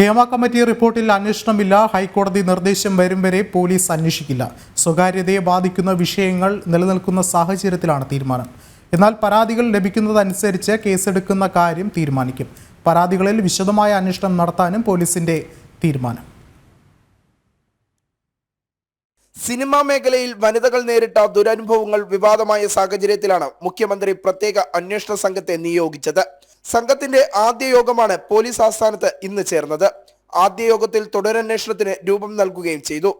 Hema committee റിപ്പോർട്ടിൽ അന്വേഷണമില്ല. ഹൈക്കോടതി നിർദ്ദേശം വരും വരെ പോലീസ് അന്വേഷിക്കില്ല. സ്വകാര്യതയെ ബാധിക്കുന്ന വിഷയങ്ങൾ നിലനിൽക്കുന്ന സാഹചര്യത്തിലാണ് തീരുമാനം. എന്നാൽ പരാതികൾ ലഭിക്കുന്നതനുസരിച്ച് കേസെടുക്കുന്ന കാര്യം തീരുമാനിക്കും. പരാതികളിൽ വിശദമായ അന്വേഷണം നടത്താനും പോലീസിന്റെ തീരുമാനം. സിനിമാ മേഖലയിൽ വനിതകൾ നേരിട്ട ദുരനുഭവങ്ങൾ വിവാദമായ സാഹചര്യത്തിലാണ് മുഖ്യമന്ത്രി പ്രത്യേക അന്വേഷണ സംഘത്തെ നിയോഗിച്ചത്. സംഘത്തിന്റെ ആദ്യ യോഗമാണ് പോലീസ് ആസ്ഥാനത്ത് ഇന്ന് ചേർന്നത്. ആദ്യ യോഗത്തിൽ തുടരന്വേഷണത്തിന് രൂപം നൽകുകയും ചെയ്തു.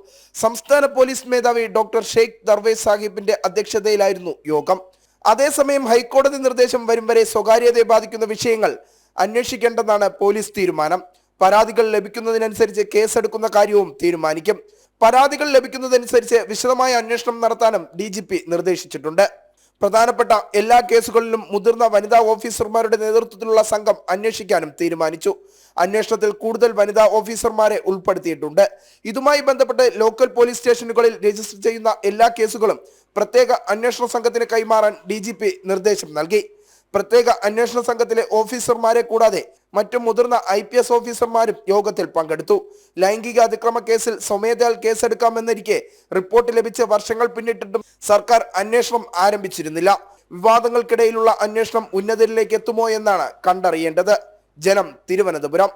സംസ്ഥാന പോലീസ് മേധാവി ഡോക്ടർ ഷെയ്ഖ് ദർവേസ് സാഹിബിന്റെ അധ്യക്ഷതയിലായിരുന്നു യോഗം. അതേസമയം ഹൈക്കോടതി നിർദ്ദേശം വരും വരെ സ്വകാര്യതയെ ബാധിക്കുന്ന വിഷയങ്ങൾ അന്വേഷിക്കേണ്ടെന്നാണ് പോലീസ് തീരുമാനം. പരാതികൾ ലഭിക്കുന്നതിനനുസരിച്ച് കേസെടുക്കുന്ന കാര്യവും തീരുമാനിക്കും. പരാതികൾ ലഭിക്കുന്നതനുസരിച്ച് വിശദമായ അന്വേഷണം നടത്താനും ഡി ജി പി നിർദ്ദേശിച്ചിട്ടുണ്ട്. പ്രധാനപ്പെട്ട എല്ലാ കേസുകളിലും മുതിർന്ന വനിതാ ഓഫീസർമാരുടെ നേതൃത്വത്തിലുള്ള സംഘം അന്വേഷിക്കാനും തീരുമാനിച്ചു. അന്വേഷണത്തിൽ കൂടുതൽ വനിതാ ഓഫീസർമാരെ ഉൾപ്പെടുത്തിയിട്ടുണ്ട്. ഇതുമായി ബന്ധപ്പെട്ട് ലോക്കൽ പോലീസ് സ്റ്റേഷനുകളിൽ രജിസ്റ്റർ ചെയ്യുന്ന എല്ലാ കേസുകളും പ്രത്യേക അന്വേഷണ സംഘത്തിന് കൈമാറാൻ ഡി നിർദ്ദേശം നൽകി. പ്രത്യേക അന്വേഷണ സംഘത്തിലെ ഓഫീസർമാരെ കൂടാതെ മറ്റു മുതിർന്ന ഐ പി എസ് ഓഫീസർമാരും യോഗത്തിൽ പങ്കെടുത്തു. ലൈംഗിക അതിക്രമ കേസിൽ സ്വമേധയാൽ കേസെടുക്കാമെന്നിരിക്കെ റിപ്പോർട്ട് ലഭിച്ച വർഷങ്ങൾ പിന്നിട്ടിട്ടും സർക്കാർ അന്വേഷണം ആരംഭിച്ചിരുന്നില്ല. വിവാദങ്ങൾക്കിടയിലുള്ള അന്വേഷണം ഉന്നതരിലേക്ക് എത്തുമോ എന്നാണ് കണ്ടറിയേണ്ടത്. ജനം തിരുവനന്തപുരം.